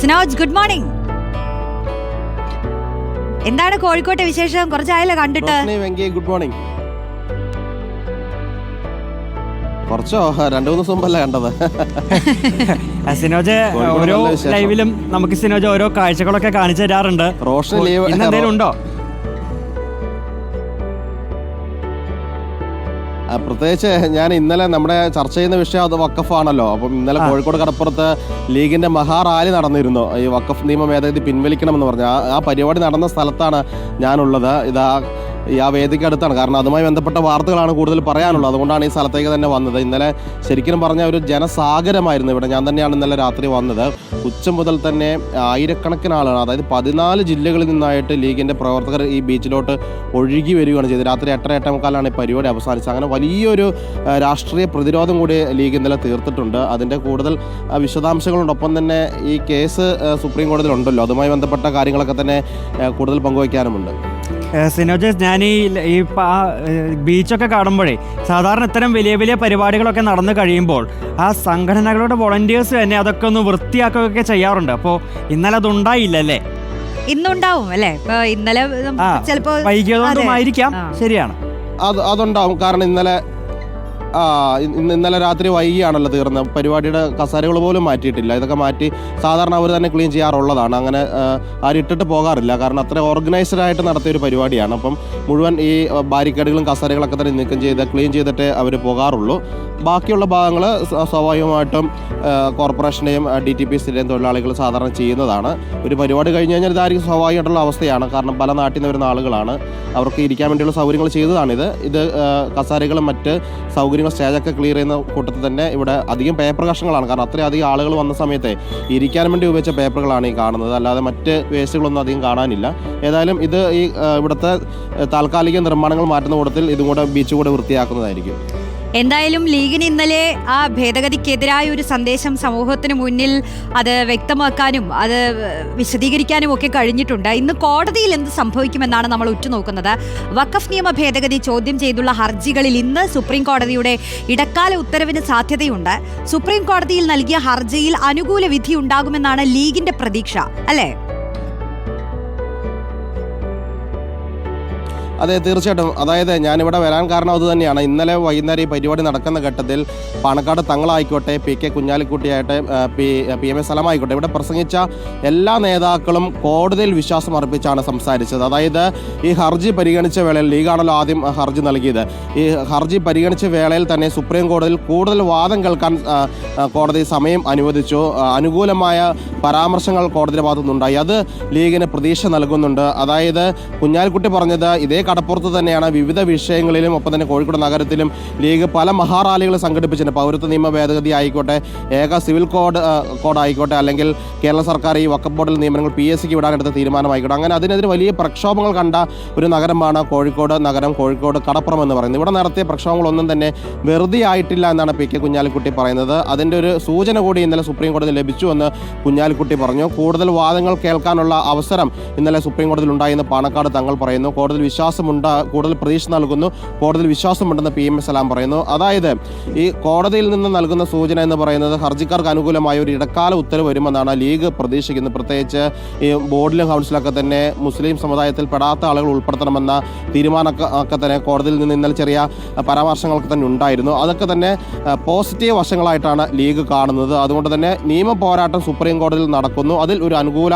Sinoj good morning എന്താണ് കോഴിക്കോട്ടെ വിശേഷം? കുറച്ചായല്ലോ കണ്ടിട്ട്. റോഷ്നി വെങ്കി. ഗുഡ് മോർണിംഗ് കുറച്ചോ? രണ്ടു മൂന്ന് ദിവസം അല്ല കണ്ടത്. സിനോജ് ഓരോ ലൈവിലും നമുക്ക് സിനോജ് ഓരോ കാഴ്ചകളൊക്കെ കാണിച്ചു തരാറുണ്ട്. റോഷൻ ലീവ് എന്തെങ്കിലും ഉണ്ടോ? പ്രത്യേകിച്ച് ഞാൻ ഇന്നലെ നമ്മുടെ ചർച്ച ചെയ്യുന്ന വിഷയം അത് വക്കഫാണല്ലോ അപ്പം ഇന്നലെ കോഴിക്കോട് കടപ്പുറത്ത് ലീഗിന്റെ മഹാറാലി നടന്നിരുന്നു. ഈ വക്കഫ് നിയമ ഭേദഗതി പിൻവലിക്കണമെന്ന് പറഞ്ഞു. ആ- പരിപാടി നടന്ന സ്ഥലത്താണ് ഞാനുള്ളത്. ഇതാ ആ വേദിക്ക് അടുത്താണ്. കാരണം അതുമായി ബന്ധപ്പെട്ട വാർത്തകളാണ് കൂടുതൽ പറയാനുള്ളത്. അതുകൊണ്ടാണ് ഈ സ്ഥലത്തേക്ക് തന്നെ വന്നത്. ഇന്നലെ ശരിക്കും പറഞ്ഞ ഒരു ജനസാഗരമായിരുന്നു ഇവിടെ. ഞാൻ തന്നെയാണ് ഇന്നലെ രാത്രി വന്നത്. ഉച്ച മുതൽ തന്നെ ആയിരക്കണക്കിന് ആളാണ് അതായത് പതിനാല് ജില്ലകളിൽ നിന്നായിട്ട് ലീഗിന്റെ പ്രവർത്തകർ ഈ ബീച്ചിലോട്ട് ഒഴുകി വരികയാണ് ചെയ്തത്. രാത്രി എട്ടര എട്ടേ മുക്കാലാണ് ഈ പരിപാടി അവസാനിച്ചത്. അങ്ങനെ വലിയൊരു രാഷ്ട്രീയ പ്രതിരോധം കൂടി ലീഗ് ഇന്നലെ തീർത്തിട്ടുണ്ട്. അതിന്റെ കൂടുതൽ ആ, വിശദാംശങ്ങളോടൊപ്പം തന്നെ ഈ കേസ് സുപ്രീം കോടതിയിലുണ്ടല്ലോ. അതുമായി ബന്ധപ്പെട്ട കാര്യങ്ങളൊക്കെ തന്നെ കൂടുതൽ പങ്കുവയ്ക്കാനുമുണ്ട്. ഏ, സിനോജ് ഞാൻ ഈ ഈ ബീച്ചൊക്കെ കാണുമ്പോഴേ സാധാരണ ഇത്തരം വലിയ വലിയ പരിപാടികളൊക്കെ നടന്നു കഴിയുമ്പോൾ ആ സംഘടനകളുടെ വോളണ്ടിയേഴ്സ് തന്നെ അതൊക്കെ ഒന്ന് വൃത്തിയാക്കുകയൊക്കെ ചെയ്യാറുണ്ട്. അപ്പോൾ ഇന്നലെ അതുണ്ടായില്ലല്ലേ? ഇന്നുണ്ടാവും അല്ലേ? ഇന്നലെ ചിലപ്പോൾ ചിലപ്പോ വൈകിയതുകൊണ്ടുമായിരിക്കാം. ശരിയാണ്. അത് അതുണ്ടാവും. കാരണം ഇന്നലെ ആ ഇന്ന് ഇന്നലെ രാത്രി വൈകിയാണല്ലോ തീർന്നത്. പരിപാടിയുടെ കസേരകൾ പോലും മാറ്റിയിട്ടില്ല. ഇതൊക്കെ മാറ്റി സാധാരണ അവർ തന്നെ ക്ലീൻ ചെയ്യാറുള്ളതാണ്. അങ്ങനെ ആരും ഇട്ടിട്ട് പോകാറില്ല. കാരണം അത്ര ഓർഗനൈസ്ഡ് ആയിട്ട് നടത്തിയ ഒരു പരിപാടിയാണ്. അപ്പം മുഴുവൻ ഈ ബാരിക്കേഡുകളും കസാരകളൊക്കെ തന്നെ നീക്കം ചെയ്ത് ക്ലീൻ ചെയ്തിട്ട് അവർ പോകാറുള്ളൂ. ബാക്കിയുള്ള ഭാഗങ്ങൾ സ്വാഭാവികമായിട്ടും കോർപ്പറേഷന്റെയും ഡി ടി പി സിയുടെയും തൊഴിലാളികൾ സാധാരണ ചെയ്യുന്നതാണ്. ഒരു പരിപാടി കഴിഞ്ഞ് കഴിഞ്ഞാൽ ഇതായിരിക്കും സ്വാഭാവികമായിട്ടുള്ള അവസ്ഥയാണ്. കാരണം പല നാട്ടിൽ നിന്ന് വരുന്ന ആളുകളാണ്. അവർക്ക് ഇരിക്കാൻ വേണ്ടിയുള്ള സൗകര്യങ്ങൾ ചെയ്തതാണിത്. ഇത് കസാരകളും മറ്റ് മറ്റ് സൗകര്യങ്ങൾ സ്റ്റേജൊക്കെ ക്ലിയർ ചെയ്യുന്ന കൂട്ടത്തിൽ തന്നെ ഇവിടെ അധികം പേപ്പർ കഷ്ണങ്ങളാണ്. കാരണം അധികം ആളുകൾ വന്ന സമയത്തെ ഇരിക്കാൻ വേണ്ടി ഉപയോഗിച്ച പേപ്പറുകളാണ് ഈ കാണുന്നത്. അല്ലാതെ മറ്റ് വേസ്റ്റുകളൊന്നും അധികം കാണാനില്ല. ഏതായാലും ഇത് ഈ ഇവിടുത്തെ താൽക്കാലിക നിർമ്മാണങ്ങൾ മാറ്റുന്ന കൂട്ടത്തിൽ ഇതും കൂടെ ബീച്ച് കൂടെ വൃത്തിയാക്കുന്നതായിരിക്കും. എന്തായാലും ലീഗിന് ഇന്നലെ ആ ഭേദഗതിക്കെതിരായ ഒരു സന്ദേശം സമൂഹത്തിന് മുന്നിൽ അത് വ്യക്തമാക്കാനും അത് വിശദീകരിക്കാനും ഒക്കെ കഴിഞ്ഞിട്ടുണ്ട്. ഇന്ന് കോടതിയിൽ എന്ത് സംഭവിക്കുമെന്നാണ് നമ്മൾ ഉറ്റുനോക്കുന്നത്. വഖഫ് നിയമ ഭേദഗതി ചോദ്യം ചെയ്തുള്ള ഹർജികളിൽ ഇന്ന് സുപ്രീം കോടതിയുടെ ഇടക്കാല ഉത്തരവിന് സാധ്യതയുണ്ട്. സുപ്രീം കോടതിയിൽ നൽകിയ ഹർജിയിൽ അനുകൂല വിധി ഉണ്ടാകുമെന്നാണ് ലീഗിന്റെ പ്രതീക്ഷ അല്ലേ? അതെ തീർച്ചയായിട്ടും. അതായത് ഞാനിവിടെ വരാൻ കാരണം അത് തന്നെയാണ്. ഇന്നലെ വൈകുന്നേരം ഈ പരിപാടി നടക്കുന്ന ഘട്ടത്തിൽ പാണക്കാട് തങ്ങളായിക്കോട്ടെ പി കെ കുഞ്ഞാലിക്കുട്ടിയായിട്ട് പി പി എം എ സ്ഥലമായിക്കോട്ടെ ഇവിടെ പ്രസംഗിച്ച എല്ലാ നേതാക്കളും കോടതിയിൽ വിശ്വാസം അർപ്പിച്ചാണ് സംസാരിച്ചത്. അതായത് ഈ ഹർജി പരിഗണിച്ച വേളയിൽ ലീഗാണല്ലോ ആദ്യം ഹർജി നൽകിയത്. ഈ ഹർജി പരിഗണിച്ച വേളയിൽ തന്നെ സുപ്രീം കോടതിയിൽ കൂടുതൽ വാദം കേൾക്കാൻ കോടതി സമയം അനുവദിച്ചു. അനുകൂലമായ പരാമർശങ്ങൾ കോടതിയുടെ ഭാഗത്തുനിന്നുണ്ടായി. അത് ലീഗിന് പ്രതീക്ഷ നൽകുന്നുണ്ട്. അതായത് കുഞ്ഞാലിക്കുട്ടി പറഞ്ഞത് ഇതേ കടപ്പുറത്ത് തന്നെയാണ്. വിവിധ വിഷയങ്ങളിലും ഒപ്പം തന്നെ കോഴിക്കോട് നഗരത്തിലും ലീഗ് പല മഹാറാലികൾ സംഘടിപ്പിച്ചിട്ടുണ്ട്. പൗരത്വ നിയമ ഭേദഗതി ആയിക്കോട്ടെ ഏക സിവിൽ കോഡ് കോഡ് ആയിക്കോട്ടെ അല്ലെങ്കിൽ കേരള സർക്കാർ ഈ വക്കപ്പ് ബോർഡിൽ നിയമനങ്ങൾ പി എസ് സിക്ക് വിടാനെടുത്ത തീരുമാനമായിക്കോട്ടെ. അങ്ങനെ അതിനെതിരെ വലിയ പ്രക്ഷോഭങ്ങൾ കണ്ട ഒരു നഗരമാണ് കോഴിക്കോട് നഗരം കോഴിക്കോട് കടപ്പുറം എന്ന് പറയുന്നത്. ഇവിടെ നടത്തിയ പ്രക്ഷോഭങ്ങളൊന്നും തന്നെ വെറുതെ ആയിട്ടില്ല എന്നാണ് പി കെ കുഞ്ഞാലിക്കുട്ടി പറയുന്നത്. അതിന്റെ ഒരു സൂചന കൂടി ഇന്നലെ സുപ്രീം കോടതി ലഭിച്ചു എന്ന് കുഞ്ഞാലിക്കുട്ടി പറഞ്ഞു. കൂടുതൽ വാദങ്ങൾ കേൾക്കാനുള്ള അവസരം ഇന്നലെ സുപ്രീം കോടതിയിൽ ഉണ്ടായെന്ന് പാണക്കാട് തങ്ങൾ പറയുന്നു. കോടതിയിൽ വിശ്വാസമുണ്ട് കൂടുതൽ പ്രതീക്ഷ നൽകുന്നു കോടതിയിൽ വിശ്വാസമുണ്ടെന്ന് പി എം എസ് സലാം പറയുന്നു. അതായത് ഈ കോടതിയിൽ നിന്ന് നൽകുന്ന സൂചന എന്ന് പറയുന്നത് ഹർജിക്കാർക്ക് അനുകൂലമായ ഒരു ഇടക്കാല ഉത്തരവ് വരുമെന്നാണ് ലീഗ് പ്രതീക്ഷിക്കുന്നത്. പ്രത്യേകിച്ച് ഈ ബോർഡിലും കൗൺസിലൊക്കെ തന്നെ മുസ്ലിം സമുദായത്തിൽ പെടാത്ത ആളുകൾ ഉൾപ്പെടുത്തണമെന്ന തീരുമാനമൊക്കെ തന്നെ കോടതിയിൽ നിന്ന് ഇന്നലെ ചെറിയ പരാമർശങ്ങളൊക്കെ തന്നെ ഉണ്ടായിരുന്നു. അതൊക്കെ തന്നെ പോസിറ്റീവ് വശങ്ങളായിട്ടാണ് ലീഗ് കാണുന്നത്. അതുകൊണ്ട് തന്നെ നിയമ പോരാട്ടം സുപ്രീം കോടതിയിൽ നടക്കുന്നു. അതിൽ ഒരു അനുകൂല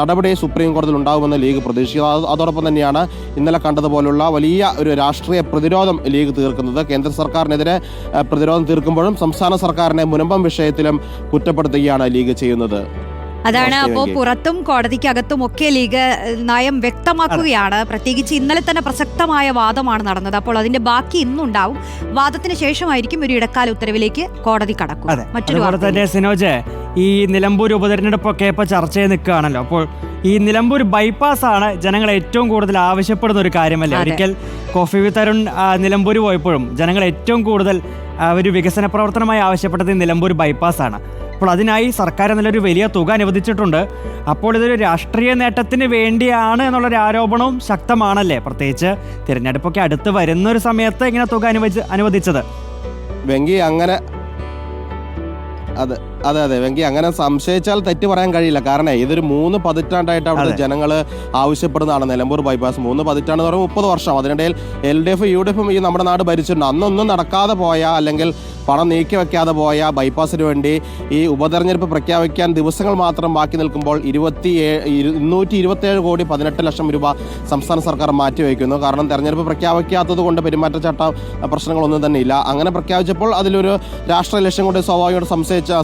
നടപടി സുപ്രീം കോടതിയിൽ ഉണ്ടാകുമെന്ന് ലീഗ് പ്രതീക്ഷിക്കുന്നു. അതോടൊപ്പം തന്നെയാണ് ഇന്നലെ കണ്ടതുപോലുള്ള വലിയ ഒരു രാഷ്ട്രീയ പ്രതിരോധം ലീഗ് തീർക്കുന്നത്. കേന്ദ്ര സർക്കാരിനെതിരെ പ്രതിരോധം തീർക്കുമ്പോഴും സംസ്ഥാന സർക്കാരിനെ മുനമ്പം വിഷയത്തിലും കുറ്റപ്പെടുത്തുകയാണ് ലീഗ് ചെയ്യുന്നത്. അതാണ് അപ്പോ അപ്പോൾ പുറത്തും കോടതിക്കകത്തും ഒക്കെ ലീഗ് നയം വ്യക്തമാക്കുകയാണ്. പ്രത്യേകിച്ച് ഇന്നലെ തന്നെ പ്രസക്തമായ വാദമാണ് നടന്നത്. അപ്പോൾ അതിന്റെ ബാക്കി ഇന്നുണ്ടാവും. വാദത്തിന് ശേഷമായിരിക്കും ഒരു ഇടക്കാല ഉത്തരവിലേക്ക് കോടതി കടക്കും മറ്റൊരു സിനോജ് ഈ നിലമ്പൂർ ഉപതെരഞ്ഞെടുപ്പൊക്കെ ഇപ്പോൾ ചർച്ചയിൽ നിൽക്കുകയാണല്ലോ. അപ്പോൾ ഈ നിലമ്പൂർ ബൈപ്പാസ് ആണ് ജനങ്ങൾ ഏറ്റവും കൂടുതൽ ആവശ്യപ്പെടുന്ന ഒരു കാര്യമല്ലേ? ഒരിക്കൽ കോഫി വി തരുൺ നിലമ്പൂർ പോയപ്പോഴും ജനങ്ങൾ ഏറ്റവും കൂടുതൽ ഒരു വികസന പ്രവർത്തനമായി ആവശ്യപ്പെട്ടത് ഈ നിലമ്പൂർ ബൈപ്പാസ് ആണ് അപ്പോൾ അതിനായി സർക്കാർ നല്ലൊരു വലിയ തുക അനുവദിച്ചിട്ടുണ്ട്. അപ്പോൾ ഇതൊരു രാഷ്ട്രീയ നേട്ടത്തിന് വേണ്ടിയാണ് എന്നുള്ളൊരു ആരോപണവും ശക്തമാണല്ലേ? പ്രത്യേകിച്ച് തിരഞ്ഞെടുപ്പൊക്കെ അടുത്ത് വരുന്ന ഒരു സമയത്ത് ഇങ്ങനെ തുക അനുവദിച്ച് അനുവദിച്ചത്. വെങ്കി അങ്ങനെ അതെ അതെ അതെ. വെങ്കി അങ്ങനെ സംശയിച്ചാൽ തെറ്റ് പറയാൻ കഴിയില്ല. കാരണം ഇതൊരു മൂന്ന് പതിറ്റാണ്ടായിട്ട് അവിടെ. ജനങ്ങൾ ആവശ്യപ്പെടുന്നതാണ് നിലമ്പൂർ ബൈപ്പാസ്. മൂന്ന് പതിറ്റാണ്ട് എന്ന് പറയുമ്പോൾ മുപ്പത് വർഷം. അതിനിടയിൽ L D F U D എഫും ഈ നമ്മുടെ നാട് ഭരിച്ചിട്ടുണ്ട്. അന്നൊന്നും നടക്കാതെ പോയ അല്ലെങ്കിൽ പണം നീക്കി വെക്കാതെ പോയ ബൈപ്പാസിന് വേണ്ടി ഈ ഉപതെരഞ്ഞെടുപ്പ് പ്രഖ്യാപിക്കാൻ ദിവസങ്ങൾ മാത്രം ബാക്കി നിൽക്കുമ്പോൾ ഇരുപത്തി ഇരുന്നൂറ്റി ഇരുപത്തേഴ് കോടി പതിനെട്ട് ലക്ഷം രൂപ സംസ്ഥാന സർക്കാർ മാറ്റിവെക്കുന്നു. കാരണം തെരഞ്ഞെടുപ്പ് പ്രഖ്യാപിക്കാത്തത് കൊണ്ട് പെരുമാറ്റച്ചട്ട പ്രശ്നങ്ങളൊന്നും തന്നെ ഇല്ല. അങ്ങനെ പ്രഖ്യാപിച്ചപ്പോൾ അതിലൊരു രാഷ്ട്രീയ ലക്ഷ്യം കൊണ്ട് സ്വാഭാവികമായിട്ട്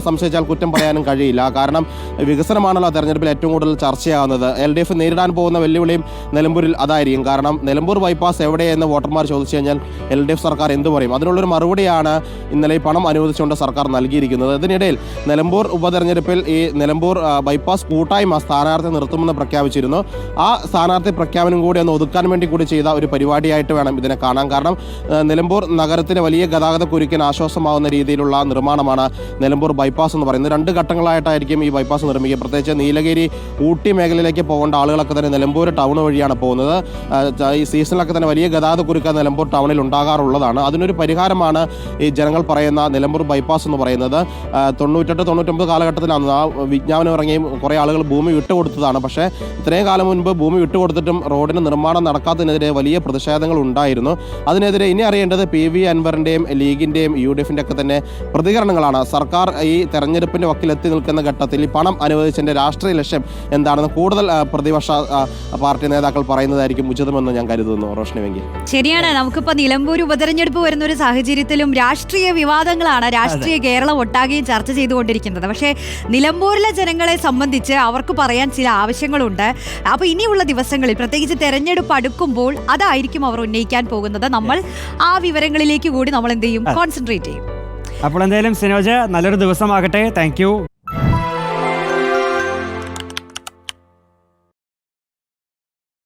സംശയിച്ച സംശയിച്ചാൽ കുറ്റം പറയാനും കഴിയില്ല. കാരണം വികസനമാണല്ലോ തെരഞ്ഞെടുപ്പിൽ ഏറ്റവും കൂടുതൽ ചർച്ചയാകുന്നത് എൽ ഡി എഫ് നേരിടാൻ പോകുന്ന വെല്ലുവിളിയും നിലമ്പൂരിൽ അതായിരിക്കും. കാരണം നിലമ്പൂർ ബൈപ്പാസ് എവിടെയെന്ന് വോട്ടർമാർ ചോദിച്ചു കഴിഞ്ഞാൽ എൽ ഡി എഫ് സർക്കാർ എന്ത് പറയും? അതിനുള്ളൊരു മറുപടിയാണ് ഇന്നലെ പണം അനുവദിച്ചുകൊണ്ട് സർക്കാർ നൽകിയിരിക്കുന്നത്. ഇതിനിടയിൽ നിലമ്പൂർ ഉപതെരഞ്ഞെടുപ്പിൽ ഈ നിലമ്പൂർ ബൈപ്പാസ് കൂട്ടായ്മ സ്ഥാനാർത്ഥി നിർത്തുമെന്ന് പ്രഖ്യാപിച്ചിരുന്നു. ആ സ്ഥാനാർത്ഥി പ്രഖ്യാപനം കൂടി ഒന്ന് ഒതുക്കാൻ വേണ്ടി കൂടി ചെയ്ത ഒരു പരിപാടിയായിട്ട് വേണം ഇതിനെ കാണാൻ. കാരണം നിലമ്പൂർ നഗരത്തിന് വലിയ ഗതാഗത കുരുക്കിന് ആശ്വാസമാവുന്ന രീതിയിലുള്ള നിർമ്മാണമാണ് നിലമ്പൂർ ബൈപ്പാസ് എന്ന് പറയുന്നത്. രണ്ട് ഘട്ടങ്ങളായിട്ടായിരിക്കും ഈ ബൈപ്പാസ് നിർമ്മിക്കുക. പ്രത്യേകിച്ച് നീലഗിരി ഊട്ടി മേഖലയിലേക്ക് പോകേണ്ട ആളുകളൊക്കെ തന്നെ നിലമ്പൂർ ടൗൺ വഴിയാണ് പോകുന്നത്. ഈ സീസണിലൊക്കെ തന്നെ വലിയ ഗതാഗത കുരുക്ക് നിലമ്പൂർ ടൗണിൽ ഉണ്ടാകാറുള്ളതാണ്. അതിനൊരു പരിഹാരമാണ് ഈ ജനങ്ങൾ പറയുന്ന നിലമ്പൂർ ബൈപ്പാസ് എന്ന് പറയുന്നത്. തൊണ്ണൂറ്റെട്ട് തൊണ്ണൂറ്റൊമ്പത് കാലഘട്ടത്തിലാണ് ആ വിജ്ഞാപനം ഇറങ്ങിയും കുറേ ആളുകൾ ഭൂമി വിട്ടുകൊടുത്തതാണ്. പക്ഷേ ഇത്രയും കാലം മുൻപ് ഭൂമി വിട്ടുകൊടുത്തിട്ടും റോഡിന് നിർമ്മാണം നടക്കാത്തതിനെതിരെ വലിയ പ്രതിഷേധങ്ങൾ ഉണ്ടായിരുന്നു. അതിനെതിരെ ഇനി അറിയേണ്ടത് പി വി അൻവറിന്റെയും ലീഗിന്റെയും യു ഡി എഫിന്റെ ഒക്കെ തന്നെ പ്രതികരണങ്ങളാണ്. സർക്കാർ ഈ തെരഞ്ഞെടുപ്പിന്റെ വക്കിലെത്തി നിൽക്കുന്ന ഘട്ടത്തിൽ ഈ പണം അനുവദിച്ചതിന്റെ രാഷ്ട്രീയ ലക്ഷ്യം എന്താണെന്ന് കൂടുതൽ പ്രതിപക്ഷ പാർട്ടി നേതാക്കൾ പറയുന്നതായിരിക്കും ഉചിതമെന്ന് ഞാൻ കരുതുന്നു റോഷനി വെങ്കി ശരിയാണ്. നമുക്കിപ്പോ നിലമ്പൂർ ഉപതെരഞ്ഞെടുപ്പ് വരുന്ന ഒരു സാഹചര്യത്തിലും രാഷ്ട്രീയ വിവാദങ്ങളാണ് രാഷ്ട്രീയ കേരളം ഒട്ടാകെയും ചർച്ച ചെയ്തുകൊണ്ടിരിക്കുന്നത്. പക്ഷേ നിലമ്പൂരിലെ ജനങ്ങളെ സംബന്ധിച്ച് അവർക്ക് പറയാൻ ചില ആവശ്യങ്ങളുണ്ട്. അപ്പോൾ ഇനിയുള്ള ദിവസങ്ങളിൽ പ്രത്യേകിച്ച് തെരഞ്ഞെടുപ്പ് അടുക്കുമ്പോൾ അതായിരിക്കും അവർ ഉന്നയിക്കാൻ പോകുന്നത്. നമ്മൾ ആ വിവരങ്ങളിലേക്ക് കൂടി നമ്മൾ എന്ത് ചെയ്യും? കോൺസെൻട്രേറ്റ് ചെയ്യും. അപ്പോൾ എന്തായാലും സിനോജ് നല്ലൊരു ദിവസമാകട്ടെ. താങ്ക്